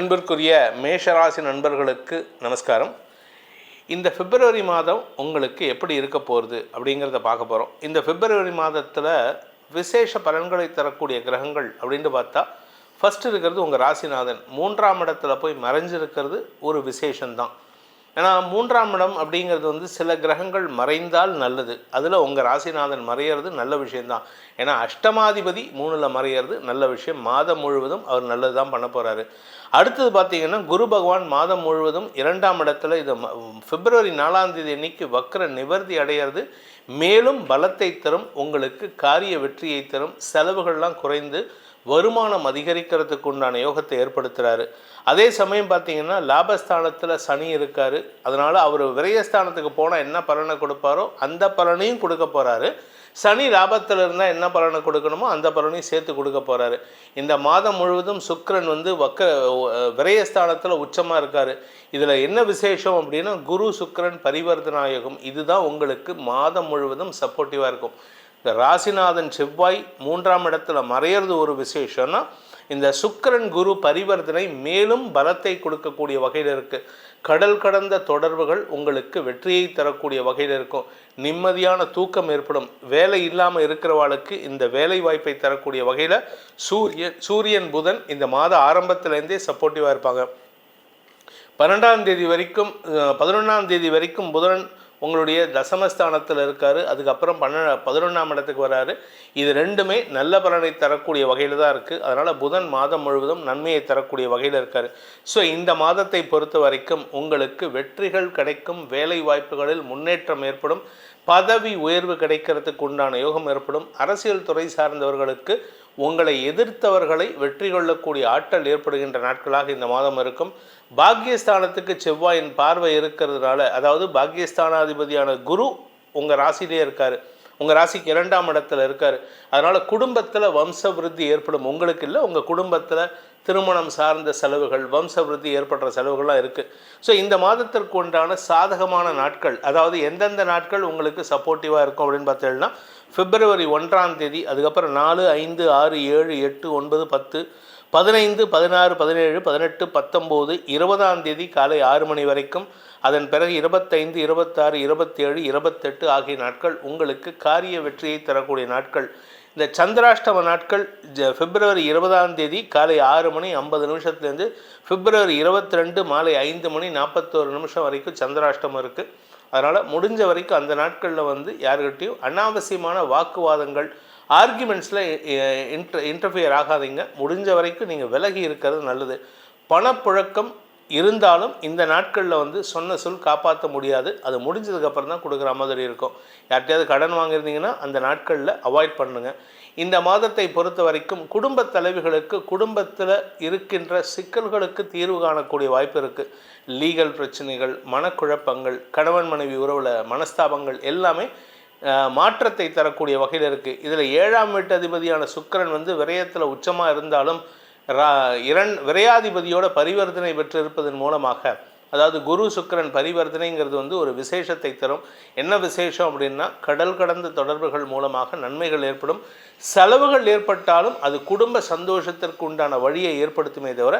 அன்பிற்குரிய மேஷராசி நண்பர்களுக்கு நமஸ்காரம். இந்த பிப்ரவரி மாதம் உங்களுக்கு எப்படி இருக்க போகிறது அப்படிங்கிறத பார்க்க போகிறோம் இந்த பிப்ரவரி மாதத்தில் விசேஷ பலன்களை தரக்கூடிய கிரகங்கள் அப்படின்ட்டு பார்த்தா ஃபர்ஸ்ட் இருக்கிறது உங்கள் ராசிநாதன். மூன்றாம் இடத்துல போய் மறைஞ்சிருக்கிறது ஒரு விசேஷம்தான். ஏன்னா மூன்றாம் இடம் அப்படிங்கிறது வந்து சில கிரகங்கள் மறைந்தால் நல்லது. அதில் உங்கள் ராசிநாதன் மறையிறது நல்ல விஷயந்தான் ஏன்னா அஷ்டமாதிபதி மூணில் மறையிறது நல்ல விஷயம். மாதம் முழுவதும் அவர் நல்லது தான் பண்ண போகிறாரு அடுத்தது பார்த்தீங்கன்னா குரு பகவான் மாதம் முழுவதும் இரண்டாம் இடத்துல இது ம- பிப்ரவரி நாலாம் தேதி அன்னைக்கு வக்கர நிவர்த்தி அடையிறது. மேலும் பலத்தை தரும் உங்களுக்கு காரிய வெற்றியை தரும். செலவுகள்லாம் குறைந்து வருமானம் அதிகரிக்கிறதுக்கு உண்டான யோகத்தை ஏற்படுத்துகிறாரு அதே சமயம் பார்த்தீங்கன்னா லாபஸ்தானத்தில் சனி இருக்கார். அதனால் அவர் விரயஸ்தானத்துக்கு போனால் என்ன பலனை கொடுப்பாரோ அந்த பலனையும் கொடுக்க போகிறாரு சனி லாபத்தில் இருந்தால் என்ன பலனை கொடுக்கணுமோ அந்த பலனையும் சேர்த்து கொடுக்க போகிறாரு இந்த மாதம் முழுவதும் சுக்கரன் வந்து வக்க விரயஸ்தானத்தில் உச்சமாக இருக்கார். இதில் என்ன விசேஷம் அப்படின்னா குரு சுக்கரன் பரிவர்த்தனாயகம். இதுதான் உங்களுக்கு மாதம் முழுவதும் சப்போர்ட்டிவாக இருக்கும். இந்த ராசிநாதன் செவ்வாய் மூன்றாம் இடத்துல மறையிறது ஒரு விசேஷம்னா இந்த சுக்கிரன் குரு பரிவர்த்தனை மேலும் பலத்தை கொடுக்கக்கூடிய வகையில் இருக்குது கடல் கடந்த தொடர்புகள் உங்களுக்கு வெற்றியை தரக்கூடிய வகையில் இருக்கும். நிம்மதியான தூக்கம் ஏற்படும். வேலை இல்லாமல் இருக்கிறவாளுக்கு இந்த வேலை வாய்ப்பை தரக்கூடிய வகையில் சூரியன் சூரியன் புதன் இந்த மாத ஆரம்பத்திலேருந்தே சப்போர்ட்டிவாக இருப்பாங்க. பன்னெண்டாம் தேதி வரைக்கும் பதினொன்றாம் தேதி வரைக்கும் புதன் உங்களுடைய தசமஸ்தானத்தில் இருக்கார். அதுக்கப்புறம் பன்ன பதினொன்றாம் இடத்துக்கு வராரு. இது ரெண்டுமே நல்ல பலனை தரக்கூடிய வகையில் தான் இருக்குது அதனால் புதன் மாதம் முழுவதும் நன்மையை தரக்கூடிய வகையில் இருக்கார். ஸோ இந்த மாதத்தை பொறுத்த வரைக்கும் உங்களுக்கு வெற்றிகள் கிடைக்கும். வேலை வாய்ப்புகளில் முன்னேற்றம் ஏற்படும். பதவி உயர்வு கிடைக்கிறதுக்கு உண்டான யோகம் ஏற்படும். அரசியல் துறை சார்ந்தவர்களுக்கு உங்களை எதிர்த்தவர்களை வெற்றி கொள்ளக்கூடிய ஆற்றல் ஏற்படுகின்ற நாட்களாக இந்த மாதம் இருக்கும். பாக்கியஸ்தானத்துக்கு செவ்வாயின் பார்வை இருக்கிறதுனால அதாவது பாக்கியஸ்தானாதிபதியான குரு உங்கள் ராசியிலே இருக்கார். உங்கள் ராசிக்கு இரண்டாம் இடத்துல இருக்கார். அதனால் குடும்பத்தில் வம்ச விருத்தி ஏற்படும். உங்களுக்கு இல்லை உங்கள் குடும்பத்தில் திருமணம் சார்ந்த செலவுகள் வம்ச விருத்தி ஏற்படுற செலவுகள்லாம் இருக்குது ஸோ இந்த மாதத்திற்கு உண்டான சாதகமான நாட்கள் அதாவது எந்தெந்த நாட்கள் உங்களுக்கு சப்போர்ட்டிவாக இருக்கும் அப்படின்னு பார்த்தீங்கன்னா பிப்ரவரி ஒன்றாம் தேதி அதுக்கப்புறம் நாலு ஐந்து ஆறு ஏழு எட்டு ஒன்பது பத்து பதினைந்து பதினாறு பதினேழு பதினெட்டு பத்தொம்போது இருபதாம் தேதி காலை ஆறு மணி வரைக்கும் அதன் பிறகு இருபத்தைந்து இருபத்தாறு இருபத்தேழு இருபத்தெட்டு ஆகிய நாட்கள் உங்களுக்கு காரிய வெற்றியை தரக்கூடிய நாட்கள். இந்த சந்திராஷ்டம நாட்கள் ஜ- பிப்ரவரி இருபதாம் தேதி காலை ஆறு மணி ஐம்பது நிமிஷத்துலேருந்து பிப்ரவரி இருபத்தி ரெண்டு மாலை ஐந்து மணி நாற்பத்தோரு நிமிஷம் வரைக்கும் சந்திராஷ்டமம் இருக்குது அதனால் முடிஞ்ச வரைக்கும் அந்த நாட்களில் வந்து யாருக்கிட்டையும் அனாவசியமான வாக்குவாதங்கள் ஆர்குமெண்ட்ஸில் இன்டர் இன்டர்ஃபியர் ஆகாதீங்க. முடிஞ்ச வரைக்கும் நீங்கள் விலகி இருக்கிறது நல்லது. பணப்புழக்கம் இருந்தாலும் இந்த நாட்களில் வந்து சொன்ன சொல் காப்பாற்ற முடியாது. அது முடிஞ்சதுக்கப்புறம் தான் கொடுக்குற மாதிரி இருக்கும். யார்கிட்டயாவது கடன் வாங்கியிருந்தீங்கன்னா அந்த நாட்களில் அவாய்ட் பண்ணுங்கள் இந்த மாதத்தை பொறுத்த வரைக்கும் குடும்ப தலைவிகளுக்கு குடும்பத்தில் இருக்கின்ற சிக்கல்களுக்கு தீர்வு காணக்கூடிய வாய்ப்பு இருக்குது லீகல் பிரச்சனைகள் மனக்குழப்பங்கள் கணவன் மனைவி உறவில் மனஸ்தாபங்கள் எல்லாமே மாற்றத்தை தரக்கூடிய வகையில் இருக்குது இதில் ஏழாம் வீட்டு அதிபதியான சுக்கிரன் வந்து விரயத்தில் உச்சமாக இருந்தாலும் ரா இரண் விரையாதிபதியோட பரிவர்த்தனை பெற்றிருப்பதன் மூலமாக அதாவது குரு சுக்கிரன் பரிவர்த்தனைங்கிறது வந்து ஒரு விசேஷத்தை தரும். என்ன விசேஷம் அப்படின்னா கடல் கடந்த தொடர்புகள் மூலமாக நன்மைகள் ஏற்படும். செலவுகள் ஏற்பட்டாலும் அது குடும்ப சந்தோஷத்திற்கு உண்டான வழியை ஏற்படுத்துமே தவிர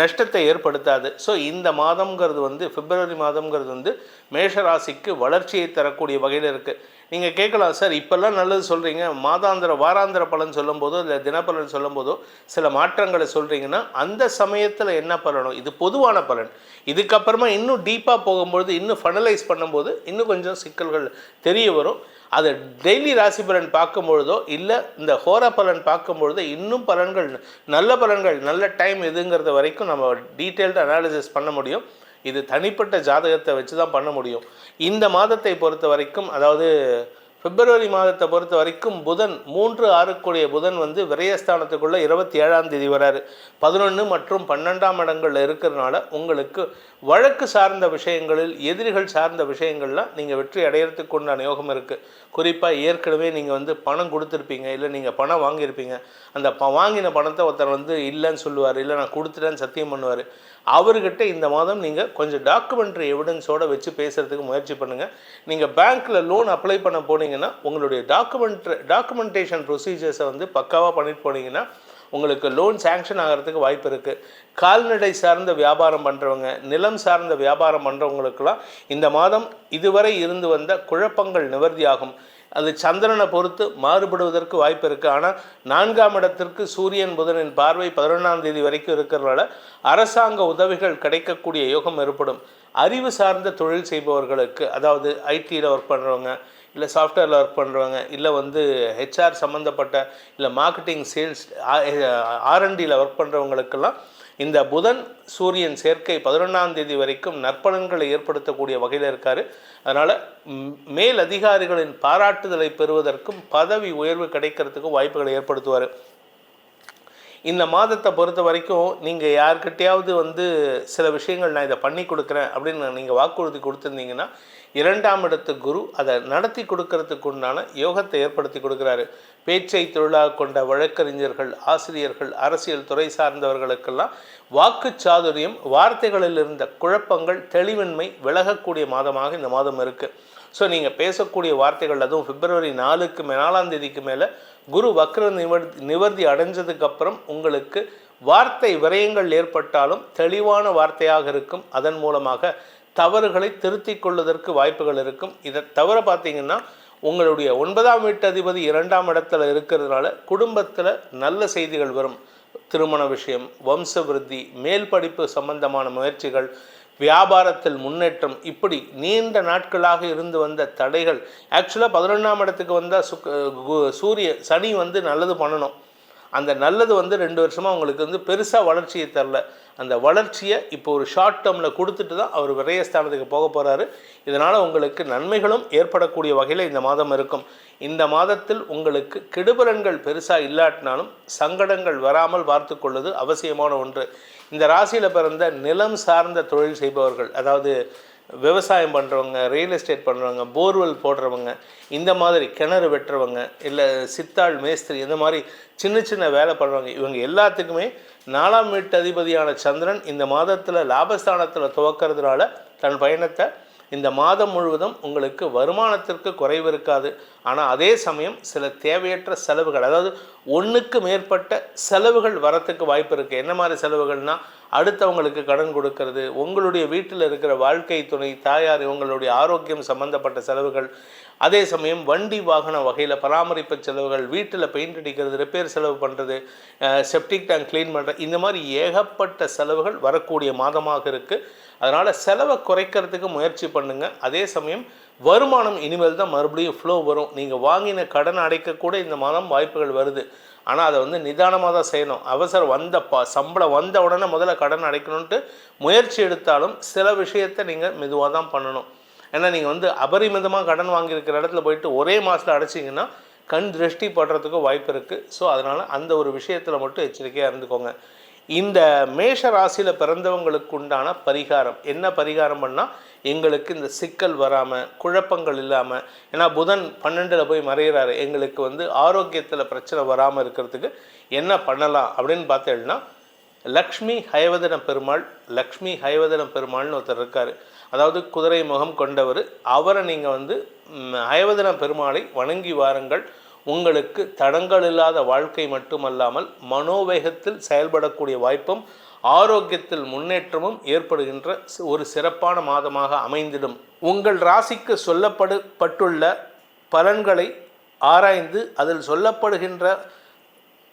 நஷ்டத்தை ஏற்படுத்தாது. ஸோ இந்த மாதம்ங்கிறது வந்து பிப்ரவரி மாதம்ங்கிறது வந்து மேஷராசிக்கு வளர்ச்சியை தரக்கூடிய வகையில் இருக்குது நீங்கள் கேட்கலாம் சார் இப்போல்லாம் நல்லது சொல்கிறீங்க மாதாந்திர வாராந்திர பலன் சொல்லும்போதோ இல்லை தினப்பலன் சொல்லும்போதோ சில மாற்றங்களை சொல்கிறீங்கன்னா அந்த சமயத்தில் என்ன பலனோ இது பொதுவான பலன். இதுக்கப்புறமா இன்னும் டீப்பாக போகும்பொழுது இன்னும் ஃபனலைஸ் பண்ணும்போது இன்னும் கொஞ்சம் சிக்கல்கள் தெரிய வரும். அதை டெய்லி ராசி பலன் பார்க்கும் பொழுதோ இல்லை இந்த ஹோரா பலன் பார்க்கும் பொழுதோ இன்னும் பலன்கள் நல்ல பலன்கள் நல்ல டைம் எதுங்கிறத வரைக்கும் நம்ம டீட்டெயில்டு அனாலிசிஸ் பண்ண முடியும். இது தனிப்பட்ட ஜாதகத்தை வச்சு தான் பண்ண முடியும். இந்த மாதத்தை பொறுத்த வரைக்கும் அதாவது பிப்ரவரி மாதத்தை பொறுத்த வரைக்கும் புதன் மூன்று ஆறுக்குடைய புதன் வந்து விரயஸ்தானத்துக்குள்ளே இருபத்தி ஏழாம் தேதி வராரு. பதினொன்று மற்றும் பன்னெண்டாம் இடங்களில் இருக்கிறதுனால உங்களுக்கு வழக்கு சார்ந்த விஷயங்களில் எதிரிகள் சார்ந்த விஷயங்கள்லாம் நீங்கள் வெற்றி அடையிறதுக்கு உண்டான யோகம் இருக்குது குறிப்பாக ஏற்கனவே நீங்கள் வந்து பணம் கொடுத்துருப்பீங்க இல்லை நீங்கள் பணம் வாங்கியிருப்பீங்க. அந்த ப வாங்கின பணத்தை ஒருத்தர் வந்து இல்லைன்னு சொல்லுவார் இல்லை நான் கொடுத்துட்டேன்னு சத்தியம் பண்ணுவார் அவர்கிட்ட இந்த மாதம் நீங்கள் கொஞ்சம் டாக்குமெண்ட்ரி எவிடன்ஸோடு வச்சு பேசுகிறதுக்கு முயற்சி பண்ணுங்கள் நீங்கள் பேங்க்கில் லோன் அப்ளை பண்ண போனீங்கன்னா உங்களுடைய டாக்குமெண்ட் டாக்குமெண்டேஷன் ப்ரொசீஜர்ஸை வந்து பக்காவாக பண்ணிட்டு போனீங்கன்னா உங்களுக்கு லோன் சேங்ஷன் ஆகிறதுக்கு வாய்ப்பு இருக்குது கால்நடை சார்ந்த வியாபாரம் பண்ணுறவங்க நிலம் சார்ந்த வியாபாரம் பண்ணுறவங்களுக்கெல்லாம் இந்த மாதம் இதுவரை இருந்து வந்த குழப்பங்கள் நிவர்த்தியாகும். அது சந்திரனை பொறுத்து மாறுபடுவதற்கு வாய்ப்பு இருக்குது ஆனால் நான்காம் இடத்திற்கு சூரியன் புதனின் பார்வை பதினொன்றாம் தேதி வரைக்கும் இருக்கிறதால அரசாங்க உதவிகள் கிடைக்கக்கூடிய யோகம் ஏற்படும். அறிவு சார்ந்த தொழில் செய்பவர்களுக்கு அதாவது ஐடியில் ஒர்க் பண்ணுறவங்க இல்லை சாஃப்ட்வேரில் ஒர்க் பண்ணுறவங்க இல்லை வந்து ஹெச்ஆர் சம்மந்தப்பட்ட இல்லை மார்க்கெட்டிங் சேல்ஸ் ஆர்என்டியில் ஒர்க் பண்ணுறவங்களுக்கெல்லாம் இந்த புதன் சூரியன் சேர்க்கை பதினொன்றாம் தேதி வரைக்கும் நற்பலன்களை ஏற்படுத்தக்கூடிய வகையில் இருக்கார். அதனால் மேல் அதிகாரிகளின் பாராட்டுதலை பெறுவதற்கும் பதவி உயர்வு கிடைக்கிறதுக்கும் வாய்ப்புகளை ஏற்படுத்துவார். இந்த மாதத்தை பொறுத்த வரைக்கும் நீங்கள் யார்கிட்டையாவது வந்து சில விஷயங்கள் நான் இதை பண்ணி கொடுக்குறேன் அப்படின்னு நீங்கள் வாக்குறுதி கொடுத்துருந்தீங்கன்னா இரண்டாம் இடத்து குரு அதை நடத்தி கொடுக்கறதுக்கு உண்டான யோகத்தை ஏற்படுத்தி கொடுக்குறாரு. பேச்சை தொழிலாக கொண்ட வழக்கறிஞர்கள் ஆசிரியர்கள் அரசியல் துறை சார்ந்தவர்களுக்கெல்லாம் வாக்கு சாதுரியம் வார்த்தைகளில் இருந்த குழப்பங்கள் தெளிவின்மை விலகக்கூடிய மாதமாக இந்த மாதம் இருக்குது ஸோ நீங்கள் பேசக்கூடிய வார்த்தைகள் அதுவும் பிப்ரவரி நாலுக்கு மே நாலாம் தேதிக்கு மேலே குரு வக்ர நிவர்த்தி நிவர்த்தி அடைஞ்சதுக்கப்புறம் உங்களுக்கு வார்த்தை விரயங்கள் ஏற்பட்டாலும் தெளிவான வார்த்தையாக இருக்கும். அதன் மூலமாக தவறுகளை திருத்திக் கொள்வதற்கு வாய்ப்புகள் இருக்கும். இதை தவிர பார்த்தீங்கன்னா உங்களுடைய ஒன்பதாம் வீட்டு அதிபதி இரண்டாம் இடத்துல இருக்கிறதுனால குடும்பத்தில் நல்ல செய்திகள் வரும். திருமண விஷயம் வம்ச விருத்தி மேல் படிப்பு சம்பந்தமான முயற்சிகள் வியாபாரத்தில் முன்னேற்றம் இப்படி நீண்ட நாட்களாக இருந்து வந்த தடைகள். ஆக்சுவலாக பதினொன்றாம் இடத்துக்கு வந்தால் சுக் கு- சூரிய சனி வந்து நல்லது பண்ணணும். அந்த நல்லது வந்து ரெண்டு வருஷமாக உங்களுக்கு வந்து பெருசாக வளர்ச்சியை தரல. அந்த வளர்ச்சியை இப்போ ஒரு ஷார்ட் டேர்மில் கொடுத்துட்டு தான் அவர் விரயஸ்தானத்துக்கு போக போகிறாரு இதனால் உங்களுக்கு நன்மைகளும் ஏற்படக்கூடிய வகையில் இந்த மாதம் இருக்கும். இந்த மாதத்தில் உங்களுக்கு கெடுபலன்கள் பெருசாக இல்லாட்டினாலும் சங்கடங்கள் வராமல் பார்த்து கொள்வது அவசியமான ஒன்று. இந்த ராசியில் பிறந்த நிலம் சார்ந்த தொழில் செய்பவர்கள் அதாவது விவசாயம் பண்ணுறவங்க ரியல் எஸ்டேட் பண்ணுறவங்க போர்வெல் போடுறவங்க இந்த மாதிரி கிணறு வெட்டுறவங்க இல்லை சித்தாள் மேஸ்திரி இந்த மாதிரி சின்ன சின்ன வேலை பண்ணுறவங்க இவங்க எல்லாத்துக்குமே நாலாம் வீட்டு அதிபதியான சந்திரன் இந்த மாதத்தில் லாபஸ்தானத்தில் துவக்கிறதுனால தன் பயணத்தை இந்த மாதம் முழுவதும் உங்களுக்கு வருமானத்திற்கு குறைவு இருக்காது. ஆனால் அதே சமயம் சில தேவையற்ற செலவுகள் அதாவது ஒன்றுக்கு மேற்பட்ட செலவுகள் வரத்துக்கு வாய்ப்பு இருக்குது என்ன மாதிரி செலவுகள்னா அடுத்தவங்களுக்கு கடன் கொடுக்கறது உங்களுடைய வீட்டில் இருக்கிற வாழ்க்கை துணை தாயார் இவங்களுடைய ஆரோக்கியம் சம்பந்தப்பட்ட செலவுகள். அதே சமயம் வண்டி வாகன வகையில் பராமரிப்பு செலவுகள் வீட்டில் பெயிண்ட் அடிக்கிறது ரிப்பேர் செலவு பண்ணுறது செப்டிக் டேங்க் க்ளீன் பண்ணுறது இந்த மாதிரி ஏகப்பட்ட செலவுகள் வரக்கூடிய மாதமாக இருக்குது அதனால் செலவை குறைக்கிறதுக்கு முயற்சி பண்ணுங்கள் அதே சமயம் வருமானம் இனிமேல் தான் மறுபடியும் ஃப்ளோ வரும். நீங்கள் வாங்கின கடன் அடைக்கக்கூட இந்த மாதம் வாய்ப்புகள் வருது. ஆனால் அதை வந்து நிதானமாக தான் செய்யணும். அவசரம் வந்த ப சம்பளம் வந்த உடனே முதல்ல கடன் அடைக்கணுன்ட்டு முயற்சி எடுத்தாலும் சில விஷயத்தை நீங்கள் மெதுவாக தான் பண்ணணும். ஏன்னா நீங்கள் வந்து அபரிமிதமாக கடன் வாங்கியிருக்கிற இடத்துல போயிட்டு ஒரே மாதத்தில் அடைச்சிங்கன்னா கண் திருஷ்டி படுறதுக்கும் வாய்ப்பு இருக்குது ஸோ அதனால் அந்த ஒரு விஷயத்தில் மட்டும் எச்சரிக்கையாக இருந்துக்கோங்க. இந்த மேஷ ராசியில் பிறந்தவங்களுக்கு உண்டான பரிகாரம். என்ன பரிகாரம் பண்ணால் எங்களுக்கு இந்த சிக்கல் வராமல் குழப்பங்கள் இல்லாமல் ஏன்னா புதன் பன்னெண்டில் போய் மறைகிறாரு எங்களுக்கு வந்து ஆரோக்கியத்தில் பிரச்சனை வராமல் இருக்கிறதுக்கு என்ன பண்ணலாம் அப்படின்னு பார்த்தேன்னா லக்ஷ்மி ஹயவதன பெருமாள் லக்ஷ்மி ஹயவதன பெருமாள்னு ஒருத்தர் இருக்கார். அதாவது குதிரை முகம் கொண்டவர். அவரை நீங்கள் வந்து ஹயவதன பெருமாளை வணங்கி வாருங்கள். உங்களுக்கு தடங்கள் இல்லாத வாழ்க்கை மட்டுமல்லாமல் மனோவேகத்தில் செயல்படக்கூடிய வாய்ப்பும் ஆரோக்கியத்தில் முன்னேற்றமும் ஏற்படுகின்ற ஒரு சிறப்பான மாதமாக அமைந்திடும். உங்கள் ராசிக்கு சொல்லப்படு பலன்களை ஆராய்ந்து அதில் சொல்லப்படுகின்ற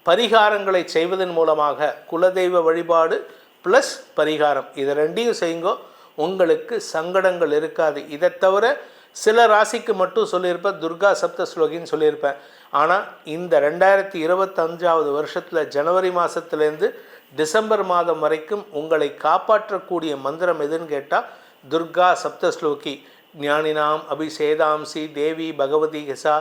பரிகாரங்களை செய்வதன் மூலமாக குலதெய்வ வழிபாடு ப்ளஸ் பரிகாரம். இதை ரெண்டையும் செய்யுங்கோ. உங்களுக்கு சங்கடங்கள் இருக்காது. இதை தவிர சில ராசிக்கு மட்டும் சொல்லியிருப்பேன். துர்கா சப்த ஸ்லோகின்னு சொல்லியிருப்பேன். ஆனால் இந்த ரெண்டாயிரத்தி இருபத்தஞ்சாவது வருஷத்தில் ஜனவரி மாதத்துலேருந்து டிசம்பர் மாதம் வரைக்கும் உங்களை காப்பாற்றக்கூடிய மந்திரம் எதுன்னு கேட்டால் துர்கா சப்தஸ்லோகி. ஞானினாம் அபிசேதாம்சி தேவி பகவதி ஹிசா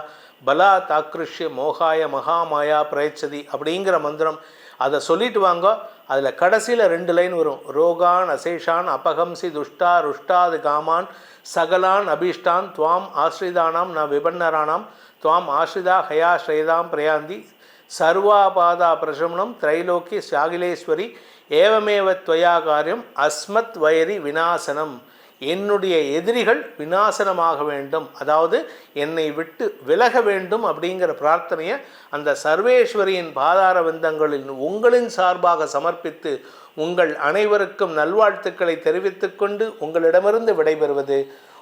பலா தாக்ருஷ்ய மோகாய மகாமாயா பிரயச்சதி அப்படிங்கிற மந்திரம். அதை சொல்லிட்டு வாங்க அதில் கடைசியில் ரெண்டு லைன் வரும். ரோகான் அசேஷான் அபகம்சி துஷ்டா ருஷ்டாது காமான் சகலான் அபீஷ்டான் துவாம் ஆஸ்ரிதானாம் ந விபன்னரானாம் துவாம் ஆஷிதா ஹயா ஸ்ரேதாம் பிரயாந்தி சர்வாபாதா பிரசமனம் திரைலோக்கி சாகிலேஸ்வரி ஏவமேவ துவயா காரியம் அஸ்மத் வயரி வினாசனம் என்னுடைய எதிரிகள் வினாசனமாக வேண்டும். அதாவது என்னை விட்டு விலக வேண்டும் அப்படிங்கிற பிரார்த்தனையை அந்த சர்வேஸ்வரியின் பாதார விந்தங்களில் உங்களின் சார்பாக சமர்ப்பித்து உங்கள் அனைவருக்கும் நல்வாழ்த்துக்களை தெரிவித்துக்கொண்டு உங்களிடமிருந்து விடைபெறுவது